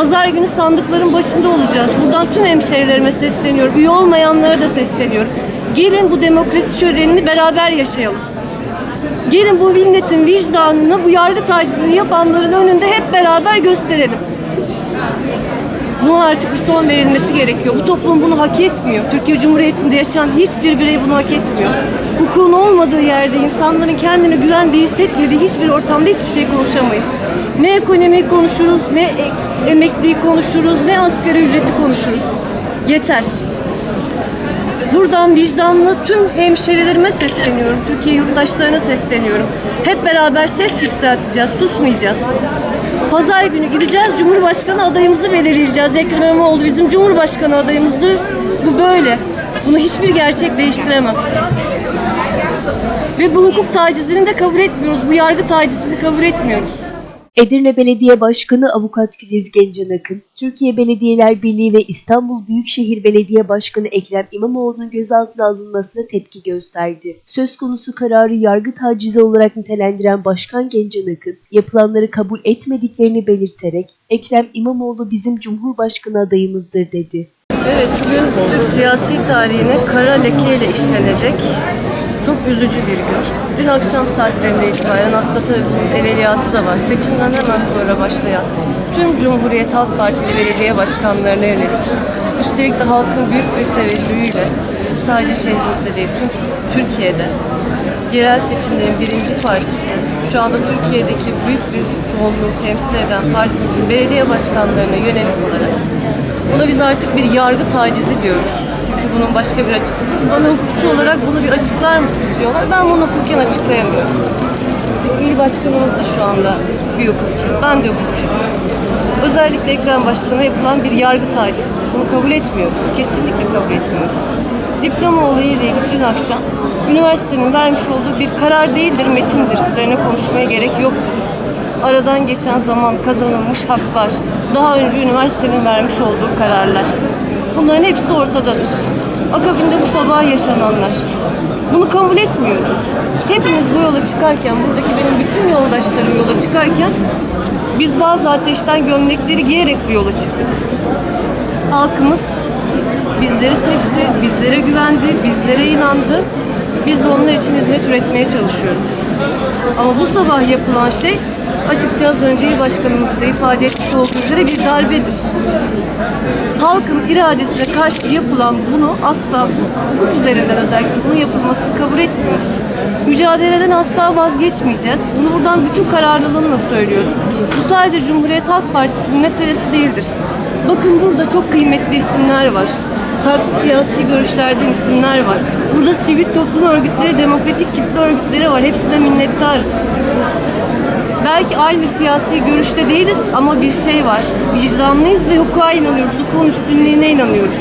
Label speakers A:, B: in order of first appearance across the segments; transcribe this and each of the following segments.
A: Pazar günü sandıkların başında olacağız. Buradan tüm hemşehrilerime sesleniyorum. Üye olmayanlara da sesleniyorum. Gelin bu demokrasi şölenini beraber yaşayalım. Gelin bu milletin vicdanını, bu yargı tacizini yapanların önünde hep beraber gösterelim. Buna artık bir son verilmesi gerekiyor. Bu toplum bunu hak etmiyor. Türkiye Cumhuriyeti'nde yaşayan hiçbir birey bunu hak etmiyor. Hukukun olmadığı yerde insanların kendini güvende hissetmediği hiçbir ortamda hiçbir şey konuşamayız. Ne ekonomiyi konuşuruz, ne e- emekliyi konuşuruz, ne asgari ücreti konuşuruz. Yeter. Buradan vicdanlı tüm hemşerilerime sesleniyorum. Türkiye yurttaşlarına sesleniyorum. Hep beraber ses yükselteceğiz, susmayacağız. Pazar günü gideceğiz, Cumhurbaşkanı adayımızı belirleyeceğiz. Ekrem İmamoğlu bizim Cumhurbaşkanı adayımızdır. Bu böyle. Bunu hiçbir gerçek değiştiremez. Ve bu hukuk tacizini de kabul etmiyoruz. Bu yargı tacizini kabul etmiyoruz.
B: Edirne Belediye Başkanı Avukat Filiz Gencan Akın, Türkiye Belediyeler Birliği ve İstanbul Büyükşehir Belediye Başkanı Ekrem İmamoğlu'nun gözaltına alınmasına tepki gösterdi. Söz konusu kararı yargı tacizi olarak nitelendiren Başkan Gencan yapılanları kabul etmediklerini belirterek Ekrem İmamoğlu bizim Cumhurbaşkanı adayımızdır dedi.
A: Evet, bugün Türk siyasi tarihine kara lekeyle işlenecek çok üzücü bir gün. Dün akşam saatlerinde itibaren bunun evveliyatı da var. Seçimden hemen sonra başlayan tüm Cumhuriyet Halk Partili belediye başkanlarına yönelik üstelik de halkın büyük bir teveccühüyle sadece şehrimizde değil tüm Türkiye'de yerel seçimlerin birinci partisi şu anda Türkiye'deki büyük bir çoğunluğu temsil eden partimizin belediye başkanlarına yönelik olarak Buna biz artık bir yargı tacizi diyoruz. Çünkü bunun başka bir açıklığı. Bana hukukçu olarak bunu bir açıklar mısınız diyorlar. Ben bunu hukuken açıklayamıyorum. İl başkanımız da şu anda bir hukukçu. Ben de hukukçuyum. Özellikle Ekrem Başkan'a yapılan bir yargı tacizidir. Bunu kabul etmiyoruz. Kesinlikle kabul etmiyoruz. Diploma olayı ile ilgili dün akşam üniversitenin vermiş olduğu bir karar değildir, metindir. Üzerine konuşmaya gerek yoktur aradan geçen zaman kazanılmış haklar, daha önce üniversitenin vermiş olduğu kararlar. Bunların hepsi ortadadır. Akabinde bu sabah yaşananlar. Bunu kabul etmiyoruz. Hepimiz bu yola çıkarken, buradaki benim bütün yoldaşlarım yola çıkarken biz bazı ateşten gömlekleri giyerek bu yola çıktık. Halkımız bizleri seçti, bizlere güvendi, bizlere inandı. Biz de onlar için hizmet üretmeye çalışıyoruz. Ama bu sabah yapılan şey açıkça az önce başkanımız da ifade etmiş olduğu üzere bir darbedir. Halkın iradesine karşı yapılan bunu asla hukuk üzerinden özellikle bunun yapılmasını kabul etmiyoruz. Mücadeleden asla vazgeçmeyeceğiz. Bunu buradan bütün kararlılığımla söylüyorum. Bu sadece Cumhuriyet Halk Partisi'nin meselesi değildir. Bakın burada çok kıymetli isimler var. Farklı siyasi görüşlerden isimler var. Burada sivil toplum örgütleri, demokratik kitle örgütleri var. Hepsine minnettarız. Belki aynı siyasi görüşte değiliz ama bir şey var. Vicdanlıyız ve hukuka inanıyoruz. Hukukun üstünlüğüne inanıyoruz.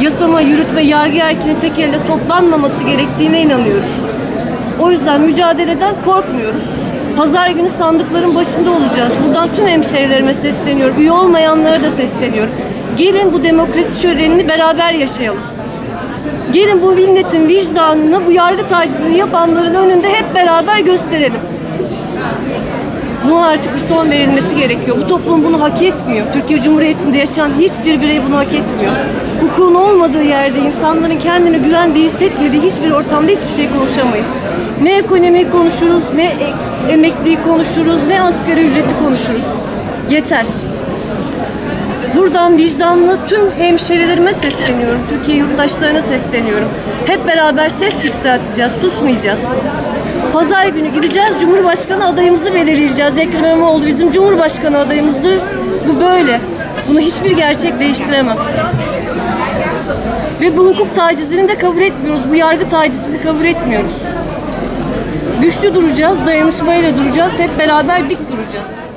A: Yasama, yürütme, yargı erkinin tek elde toplanmaması gerektiğine inanıyoruz. O yüzden mücadeleden korkmuyoruz. Pazar günü sandıkların başında olacağız. Buradan tüm hemşehrilerime sesleniyorum. Üye olmayanlara da sesleniyorum. Gelin bu demokrasi şölenini beraber yaşayalım. Gelin bu milletin vicdanını, bu yargı tacizini yapanların önünde hep beraber gösterelim. Buna artık bir son verilmesi gerekiyor. Bu toplum bunu hak etmiyor. Türkiye Cumhuriyeti'nde yaşayan hiçbir birey bunu hak etmiyor. Hukukun olmadığı yerde insanların kendini güvende hissetmediği hiçbir ortamda hiçbir şey konuşamayız. Ne ekonomiyi konuşuruz, ne e- emekliyi konuşuruz, ne asgari ücreti konuşuruz. Yeter. Buradan vicdanlı tüm hemşerilerime sesleniyorum. Türkiye yurttaşlarına sesleniyorum. Hep beraber ses yükselteceğiz, susmayacağız. Pazar günü gideceğiz, Cumhurbaşkanı adayımızı belirleyeceğiz. Ekrem İmamoğlu bizim Cumhurbaşkanı adayımızdır. Bu böyle. Bunu hiçbir gerçek değiştiremez. Ve bu hukuk tacizini de kabul etmiyoruz. Bu yargı tacizini kabul etmiyoruz. Güçlü duracağız, dayanışmayla duracağız, hep beraber dik duracağız.